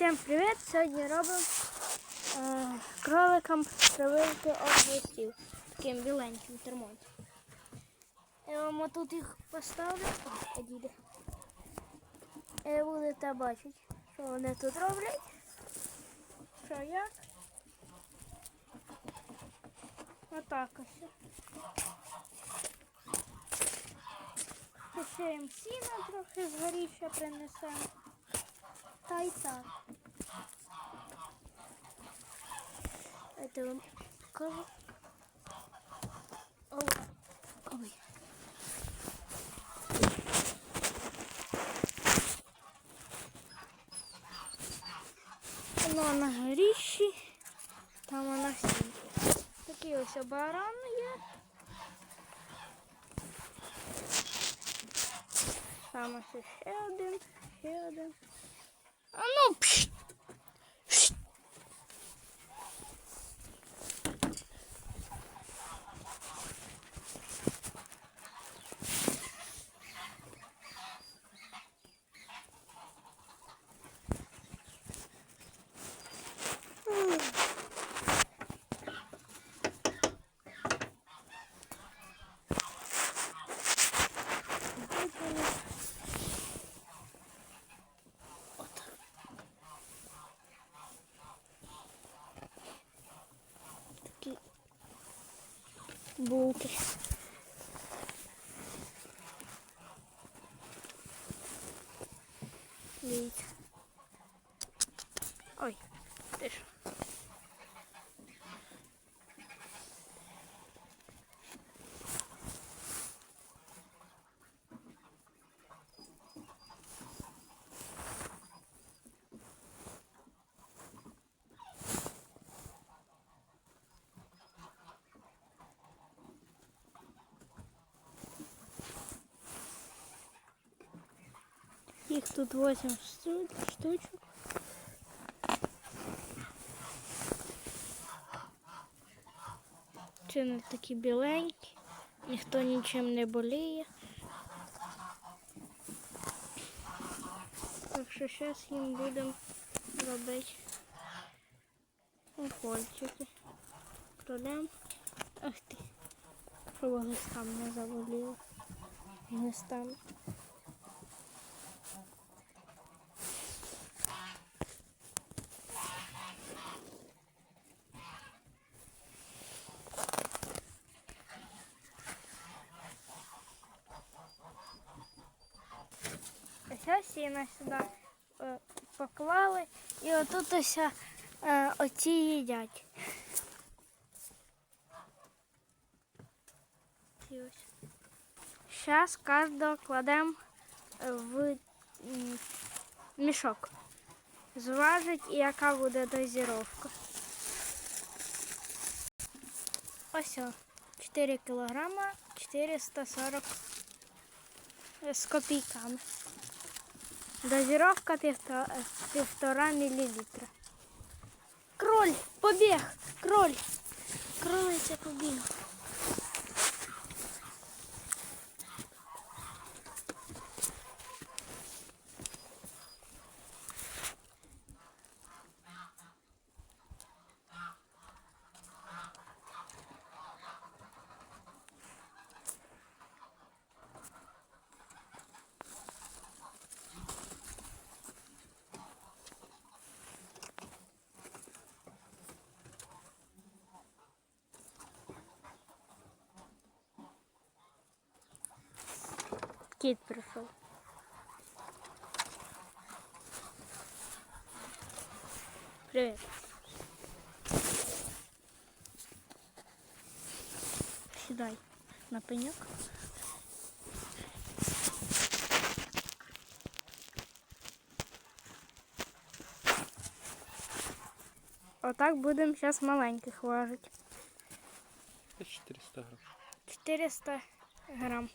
Всім привіт! Сьогодні робимо е, кроликам прививки областів таким біленьким термометром. Я вам отут їх поставлю. О, одійде. І будете бачити, що вони тут роблять. Що як. Отак ось. Ще їм трохи з горіща принесемо. Та й так. Это покажу. Ой. Воно на горіщі, там вона сіє. Такий ось баран є. Там ось ще один, ще один. А ну пш! Пш! sanki. Neyse. Їх тут 8 шту- штучок. Не такі біленькі, ніхто нічим не боліє. Так що зараз їм будемо робити укольчики. Пролем. Ах ти, щоб глистам не заболіло. Глистам. Ось сіна сюди е, поклали і отут ось е, оці їдять. Зараз кожного кладемо в мішок. Зважить і яка буде дозіровка. Ось о, 4 кілограма 440 з копійками. Дозировка півтора, мілілітра. Кроль, побіг! Кроль! Кролиця побіг. Кіт прийшов. Привіт. Сідай на пеньок. Отак будемо зараз маленьких важити. 400 грам. 400 грам.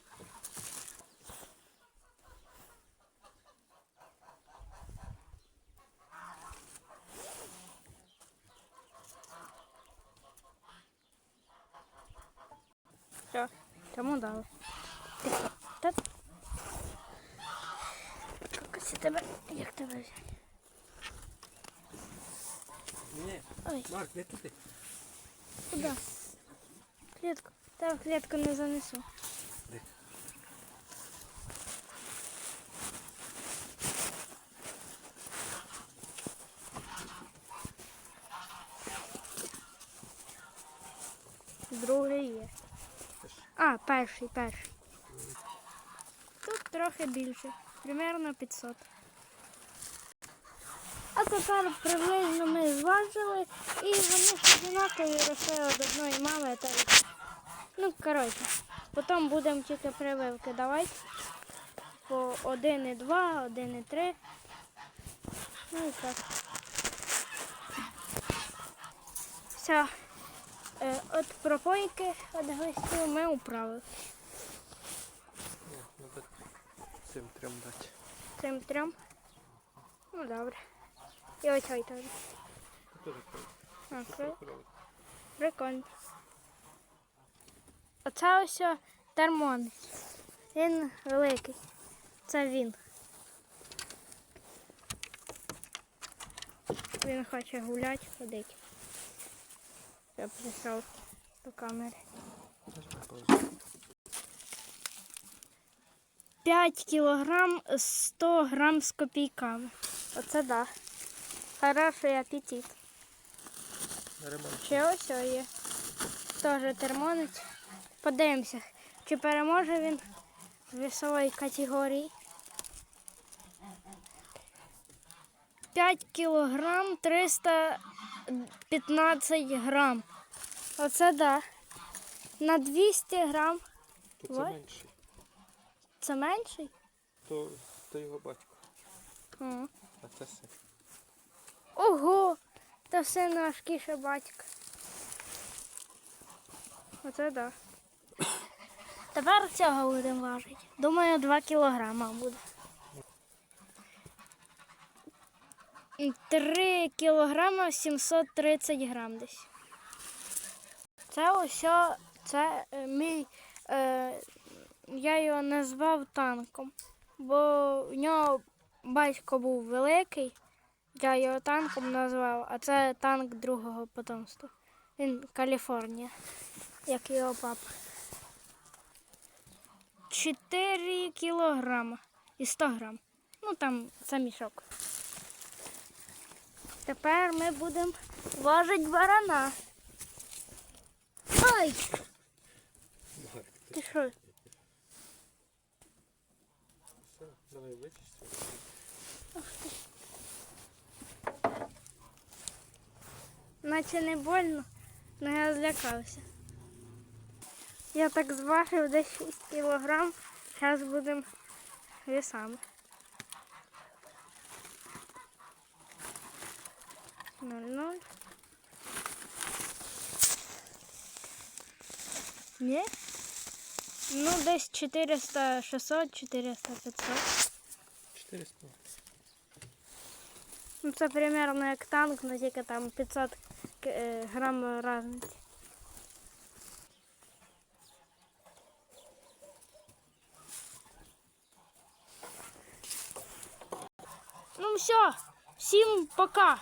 Тому дали. Так. Це тебе, як тебе взяти? Ні, Ой. Марк, не туди. Куди? Клітку. Та в клітку не занесу. А, перший, перший. Тут трохи більше. Примерно 500. А тепер приблизно ми зважили і вони одинакові росли від одної мами. Та... Ну, коротше, потім будемо тільки прививки давати. По 1,2, 1,3. Ну і так. Все. Е, От пропойки від глистів ми управили. Ні, треба цим трьом дати. Цим трьом. Ну добре. І ось теж. Теж. А. Прикольно. Оце ось о термонець. Він великий. Це він. Він хоче гуляти, ходити. Я прийшов до камери. 5 кілограм 100 грам з копійками. Оце да. Хороший апетит. Ще ось є. Теж термонець. Подивимося, чи переможе він в весовій категорії. 5 кілограм 315 грам. Оце да. На 200 грам. То це Ой. менший. Це менший? То, то його батько. М. А це син. Ого! Та все наш кіше батька. Оце да. Тепер цього будемо важити. Думаю, 2 кілограма буде. 3 кілограма 730 грам десь. Це ось, це е, мій, е, я його назвав танком, бо в нього батько був великий. Я його танком назвав, а це танк другого потомства. Він Каліфорнія, як його папа. 4 кілограма і 100 грам. Ну там це мішок. Тепер ми будемо важити барана. Марк, ти що? все, давай вичисти. Наче не больно, але я злякався. Я так зважив десь 6 кілограм. Зараз будемо весами. Ноль-ноль. Ні? Ну, десь 400, 600, 400, 500. 400. Ну, це примерно як танк, але тільки там 500 к- е, грам різниці. Ну все, всім пока.